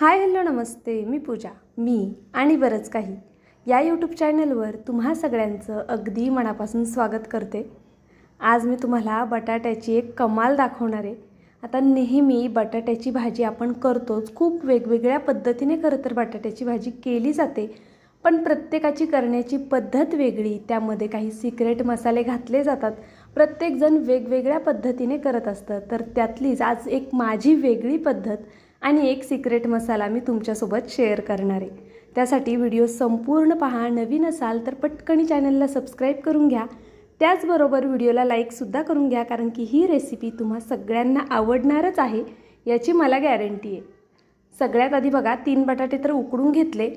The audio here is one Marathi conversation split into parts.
हाय हॅलो नमस्ते. मी पूजा. मी आणि बरंच काही. या यूट्यूब चॅनलवर तुम्हा सगळ्यांचं अगदी मनापासून स्वागत करते. आज मी तुम्हाला बटाट्याची एक कमाल दाखवणार आहे. आता नेहमी बटाट्याची भाजी आपण करतोच. खूप वेगवेगळ्या पद्धतीने खरं तर बटाट्याची भाजी केली जाते. पण प्रत्येकाची करण्याची पद्धत वेगळी. त्यामध्ये काही सिक्रेट मसाले घातले जातात. प्रत्येकजण वेगवेगळ्या पद्धतीने करत असतं. तर त्यातलीच आज एक माझी वेगळी पद्धत. आणि एक सिक्रेट मसाला मी तुमच्यासोबत शेअर करणार आहे. त्यासाठी व्हिडिओ संपूर्ण पहा नवीन असाल तर पटकनी चॅनलला सबस्क्राईब करून घ्या. त्याचबरोबर व्हिडिओला लाईकसुद्धा करून घ्या कारण की ही रेसिपी तुम्हा सगळ्यांना आवडणारच आहे याची मला गॅरंटी आहे. सगळ्यात आधी बघा तीन बटाटे तर उकडून घेतले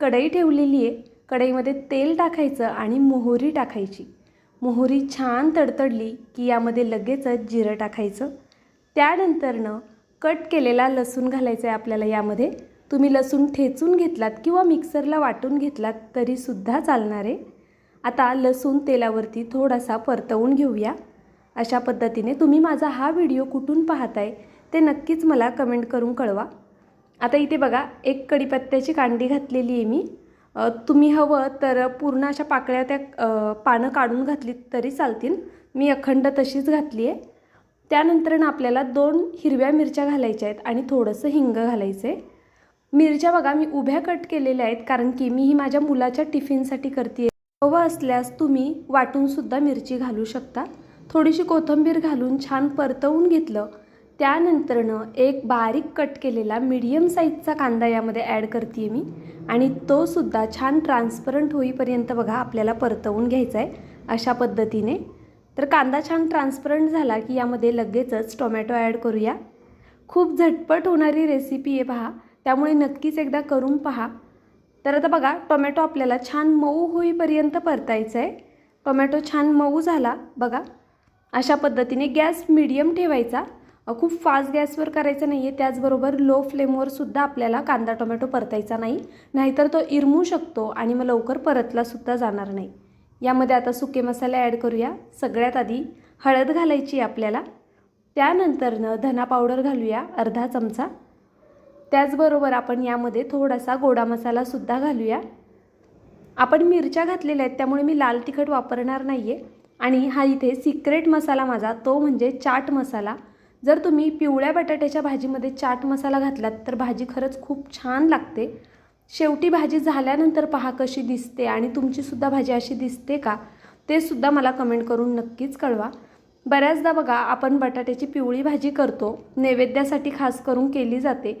कढई ठेवलेली आहे. कढईमध्ये तेल टाकायचं आणि मोहरी टाकायची. मोहरी छान तडतडली की यामध्ये लगेचच जिरं टाकायचं. त्यानंतरनं कट केलेला लसूण घालायचा आहे आपल्याला यामध्ये. तुम्ही लसूण ठेचून घेतलात किंवा मिक्सरला वाटून घेतलात तरीसुद्धा चालणार आहे. आता लसूण तेलावरती थोडासा परतवून घेऊया. अशा पद्धतीने तुम्ही माझा हा व्हिडिओ कुठून पाहताय ते नक्कीच मला कमेंट करून कळवा. आता इथे बघा एक कढीपत्त्याची कांडी घातलेली आहे मी. तुम्ही हवं तर पूर्ण अशा पाकळ्या त्या पानं काढून घातलीत तरी चालतील. मी अखंड तशीच घातली आहे त्यानंतर आपल्याला दोन हिरव्या मिरच्या घालायच्या आहेत आणि थोडंसं हिंग घालायचं आहे मिरच्या बघा मी उभ्या कट केलेल्या आहेत कारण की मी ही माझ्या मुलाच्या टिफिनसाठी करते हवं असल्यास तुम्ही वाटूनसुद्धा मिरची घालू शकता. थोडीशी कोथिंबीर घालून छान परतवून घेतलं. त्यानंतरनं एक बारीक कट केलेला मीडियम साईजचा कांदा यामध्ये ॲड करते मी. आणि तो सुद्धा छान ट्रान्सपरंट होईपर्यंत बघा आपल्याला परतवून घ्यायचा आहे अशा पद्धतीने. तर कांदा छान ट्रान्सपरंट झाला की यामध्ये लगेचच टोमॅटो ॲड करूया. खूप झटपट होणारी रेसिपी आहे पहा. त्यामुळे नक्कीच एकदा करून पहा. तर आता बघा टोमॅटो आपल्याला छान मऊ होईपर्यंत परतायचं आहे टोमॅटो छान मऊ झाला. बघा अशा पद्धतीने गॅस मिडियम ठेवायचा. खूप फास्ट गॅसवर करायचं नाही आहे त्याचबरोबर लो फ्लेमवर सुद्धा आपल्याला कांदा टोमॅटो परतायचा नाही. नाहीतर तो इरमू शकतो आणि मग लवकर परतलासुद्धा जाणार नाही. यामध्ये आता सुके मसाले ॲड करूया. सगळ्यात आधी हळद घालायची आपल्याला. त्यानंतरनं धना पावडर घालूया अर्धा चमचा. त्याचबरोबर आपण यामध्ये थोडासा गोडा मसालासुद्धा घालूया. आपण मिरच्या घातलेल्या आहेत त्यामुळे मी लाल तिखट वापरणार नाही आहे आणि हा इथे सिक्रेट मसाला माझा तो म्हणजे चाट मसाला. जर तुम्ही पिवळ्या बटाट्याच्या भाजीमध्ये चाट मसाला घातलात तर भाजी खरंच खूप छान लागते. शेवटी भाजी झाल्यानंतर पहा कशी दिसते आणि तुमचीसुद्धा भाजी अशी दिसते का? ते सुद्धा मला कमेंट करून नक्कीच कळवा. बऱ्याचदा बघा आपण बटाट्याची पिवळी भाजी करतो. नैवेद्यासाठी खास करून केली जाते.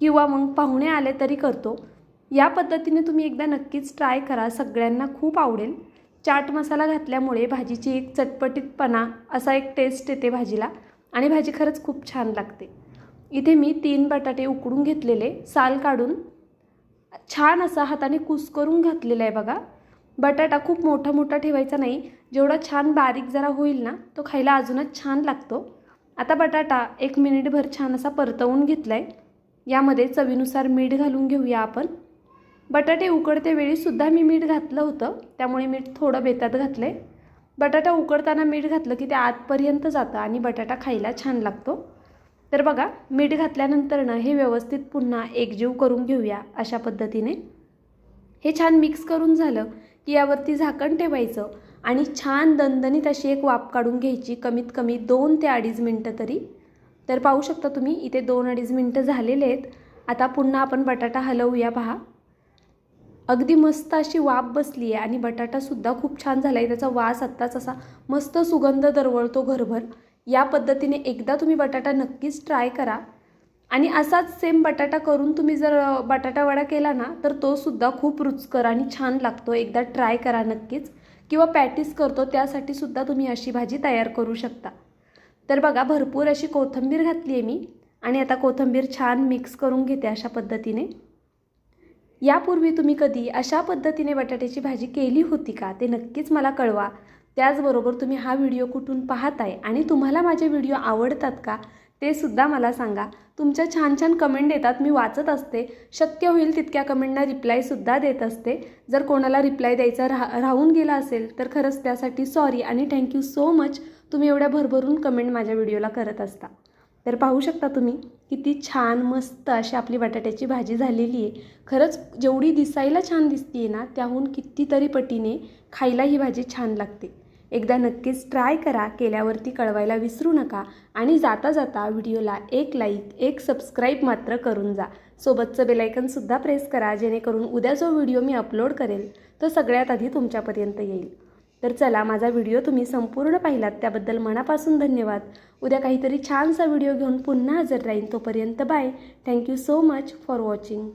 किंवा मग पाहुणे आले तरी करतो. या पद्धतीने तुम्ही एकदा नक्कीच ट्राय करा. सगळ्यांना खूप आवडेल. चाट मसाला घातल्यामुळे भाजीची एक चटपटीतपणा असा एक टेस्ट येते भाजीला. आणि भाजी खरंच खूप छान लागते. इथे मी तीन बटाटे उकडून घेतलेले. साल काढून छान असा हाताने कुस्करून घातलेला आहे बघा. बटाटा खूप मोठा मोठा ठेवायचा नाही. जेवढा छान बारीक जरा होईल ना तो खायला अजूनच छान लागतो. आता बटाटा एक मिनिटभर छान असा परतवून घेतला आहे यामध्ये चवीनुसार मीठ घालून घेऊया आपण. बटाटे उकडते वेळीसुद्धा मी मीठ घातलं होतं त्यामुळे मीठ थोडं बेतात घातलं आहे बटाटा उकडताना मीठ घातलं की ते आतपर्यंत जातं आणि बटाटा खायला छान लागतो. तर बघा मीठ घातल्यानंतरनं हे व्यवस्थित पुन्हा एकजीव करून घेऊया अशा पद्धतीने. हे छान मिक्स करून झालं की यावरती झाकण ठेवायचं आणि छान दणदणीत अशी एक वाफ काढून घ्यायची कमीत कमी दोन ते अडीच मिनटं तरी. तर पाहू शकता तुम्ही इथे दोन अडीच मिनटं झालेले आहेत. आता पुन्हा आपण बटाटा हलवूया पहा. अगदी मस्त अशी वाफ बसली आहे आणि बटाटासुद्धा खूप छान झाला आहे. त्याचा वास आत्ताच असा मस्त सुगंध दरवळतो घरभर. या पद्धतीने एकदा तुम्ही बटाटा नक्कीच ट्राय करा. आणि असाच सेम बटाटा करून तुम्ही जर बटाटावडा बटाटा वडा केला ना तर तो सुद्धा खूप रुचकर आणि छान लागतो. एकदा ट्राय करा नक्कीच. किंवा पॅटीस करतो त्यासाठी सुद्धा तुम्ही अशी भाजी तयार करू शकता. तर बघा भरपूर अशी कोथिंबीर घातली आहे मी. आणि आता कोथिंबीर छान मिक्स करून घेते अशा पद्धतीने. यापूर्वी तुम्ही कधी अशा पद्धतीने बटाट्याची भाजी केली होती का? ते नक्कीच मला कळवा. त्याचबरोबर तुम्ही हा व्हिडिओ कुठून पाहताय आणि तुम्हाला माझे व्हिडिओ आवडतात का ते सुद्धा मला सांगा. तुमच्या छान छान कमेंट येतात मी वाचत असते. शक्य होईल तितक्या कमेंटना रिप्लायसुद्धा देत असते. जर कोणाला रिप्लाय द्यायचा राह राहून गेला असेल तर खरंच त्यासाठी सॉरी आणि थँक्यू सो मच तुम्ही एवढ्या भरभरून कमेंट माझ्या व्हिडिओला करत असता. तर पाहू शकता तुम्ही किती छान मस्त अशी आपली बटाट्याची भाजी झालेली आहे. खरंच जेवढी दिसायला छान दिसते आहे ना त्याहून कितीतरी पटीने खायला ही भाजी छान लागते. एकदा नक्कीच ट्राय करा. केल्यावरती कळवायला विसरू नका आणि जाता जाता व्हिडिओला एक लाईक एक सबस्क्राईब मात्र करून जा. सोबतचं बेलायकनसुद्धा प्रेस करा जेणेकरून उद्या जो व्हिडिओ मी अपलोड करेल तो सगळ्यात आधी तुमच्यापर्यंत येईल. तर चला माझा व्हिडिओ तुम्ही संपूर्ण पाहिलात त्याबद्दल मनापासून धन्यवाद. उद्या काहीतरी छानसा व्हिडिओ घेऊन पुन्हा हजर राहीन तोपर्यंत bye. Thank you so much for watching